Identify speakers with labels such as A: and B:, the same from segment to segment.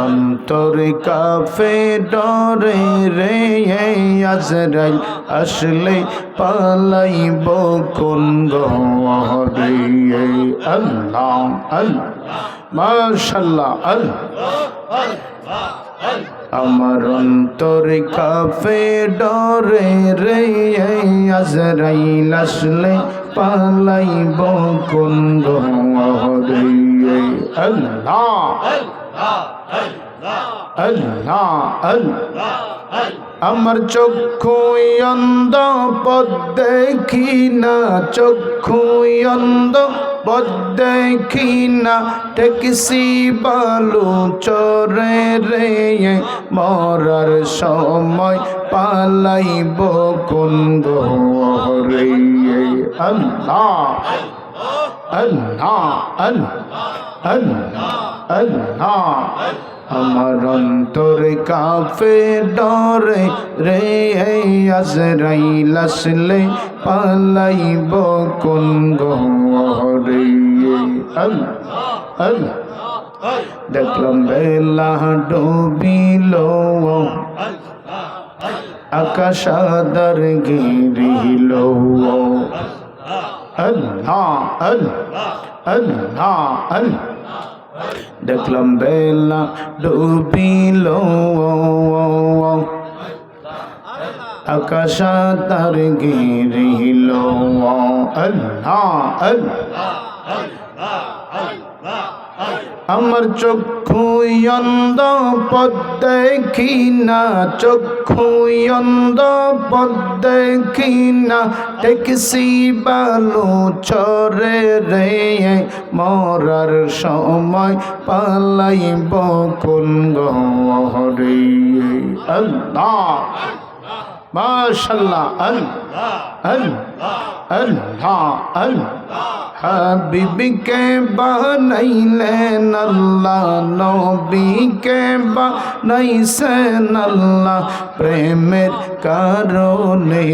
A: অন্তর কাফে ডরে রে আজরাইল, আসলে পালাইব কোন গহরে আল্লাহ মাশাল্লাহ, আল্লাহ। আমার অন্তর কাফে ডরে রে আজরাইল, আসলে গহরে আমার চক্ষু অন্ধ পদ দেখি না, চক্ষু অন্ধ পদ দেখি না। টেকসি বালু চরে রে, মরার সময় পালাইব কোন গরে আল্লাহ আল্লাহ আল্লাহ। আল্লাহ আল্লাহ। আমার অন্তর কাফে ডরে রে আজরাইল আসলে পালাইব কোন গহরে। দেখলাম বেলা ডুবিল, আকাশ আদার গিরিল আল্লাহ আল্লাহ আল্লাহ আল্লাহ। দেখলাম বেলা ডুবিল আকাশ তার গিরিল আল্লাহ আল্লাহ। আমার চক্ষু অন্ধ পদ দেখি না, চক্ষু অন্ধ পদ দেখি না। টেকসি বালু চরে রে, মরার সময় পালাইব কোন গহরে। আল্লাহ। মাশাল্লাহ আল্লাহ আল্লাহ আল্লাহ আল্লাহ হাবিবকে বানাইলেন আল্লাহ, নবীকে বানাইছেন আল্লাহ। প্রেমের কারণে,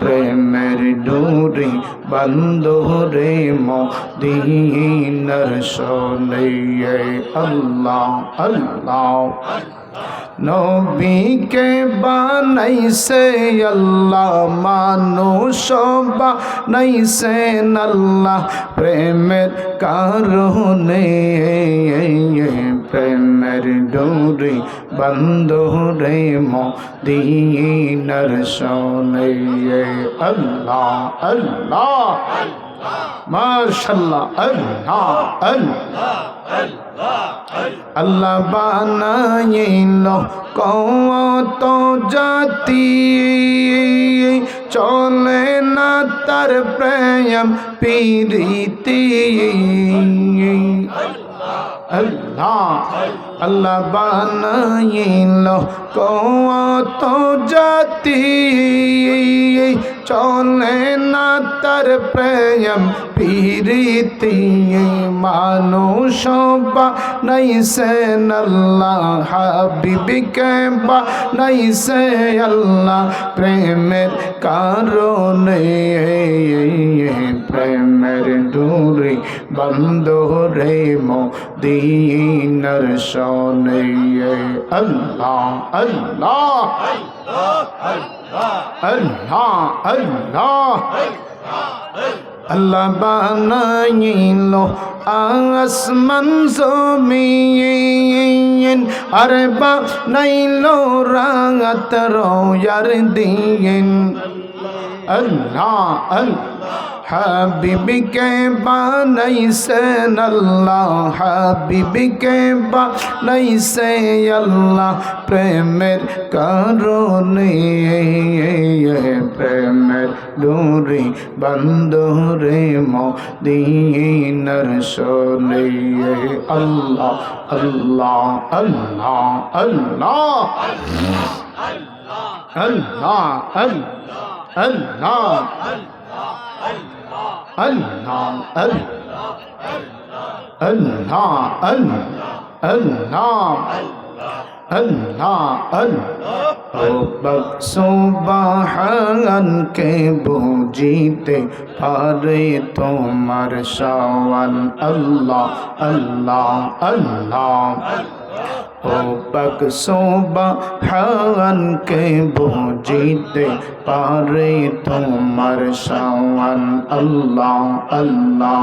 A: প্রেমের ডোরে বন্ধরে মদিনার সোনে আল্লাহ আল্লাহ। নবীকে বানাইছে আল্লাহ মানুষ বানাইছে আল্লাহ। প্রেমের কারণে প্রেমের ডোরে বন্ধ রে মদিনার সোনে। আল্লাহ আল্লাহ। মাশাল্লাহ আল্লাহ আল্লাহ আল্লাহ। বানাইল কত জাতি। চলে না তার প্রেম পিরিতি। আল্লাহ। আল্লাহ। বানাইল কত জাতি। চলে না তার প্রেম, পিরিতি। মানুষ বানাইছে আল্লাহ, হাবিবিকে বানাইছে আল্লাহ। প্রেমের কারণে ডোরে বন্ধ রে মদিনার সনে আল্লাহ আল্লাহ। আল্লাহ আল্লাহ। আল্লাহ বানাইল আসমান জমিন আর বানাইল রাত রোয়ার দিন। আল্লাহ اللہ اللہ حبیب کے بنائی سے اللہ حبیب کے بنائی سے اللہ প্রেমের কারণে, প্রেমের দূরে বন্ধুরে মদিনার সোলে আল্লাহ আল্লাহ আল্লাহ আল্লাহ আল্লাহ আল্লাহ الله الله الله الله الله اللہ اللہ সুবাহানকে বুঝিতে পারে তোমার সাওয়ান আল্লাহ আল্লাহ আল্লাহ। পাক সুবহান কে বুঝিতে পারে তোমার শাওয়ান। আল্লাহ আল্লাহ,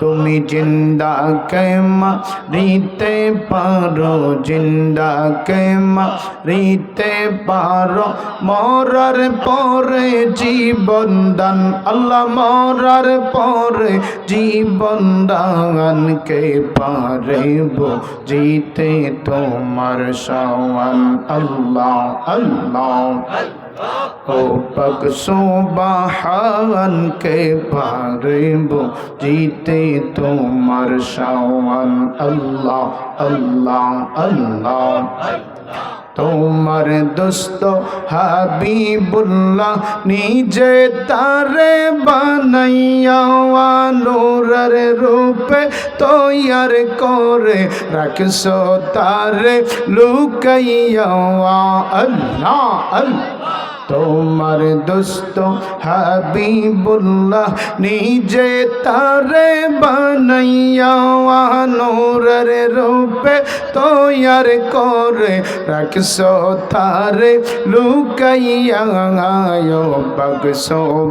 A: তুমি জিন্দা কেমা রিতে পারো জিন্দা কেমা রিতে পারো। মরার পরে জীবন দান, আল্লাহ মরার পরে জীবন দান কে পারেব জিতে তোমার শাওয়ান আল্লাহ আল্লাহ। ও পক সুবাহান কে পারেব, জিতে তোমার শাওয়ান আল্লাহ আল্লাহ আল্লাহ। তোমার দোস্ত হাবিবুল্লাহ নিজে তারে বানাইয়া নূরের রূপে তৈয়ার করে রাখছ তারে লুকাইয়া। আল্লাহ আল্লাহ। তোমার দোস্ত হাবিবুল্লাহ নিজে তারে বানাইয়া নূরের রূপে তৈয়ার করে রাখছ, তারে লুকাইয়া বাগস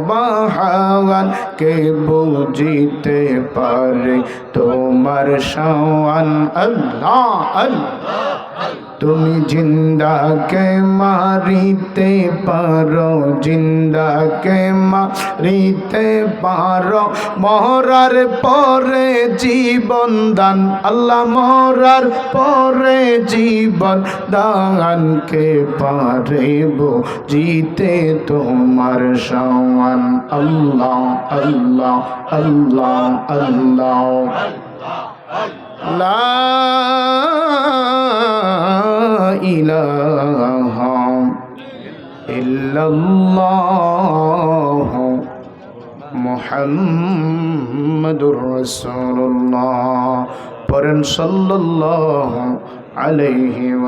A: বাহান কে বুঝিতে পারে তোমার শাওয়ান? আল্লাহ আল্লাহ। তুমি জিন্দাকে মারিতে পারো, জিন্দাকে মারিতে পারো। মরার পরে জীবন দান, আল্লাহ মরার পরে জীবন দানকে পারেব জিতে তোমার সমান আল্লাহ আল্লাহ আল্লাহ আল্লাহ। লা ইল্লাল্লাহ মুহাম্মাদুর রাসূলুল্লাহ। পড়েন সাল্লাল্লাহু আলাইহি ওয়া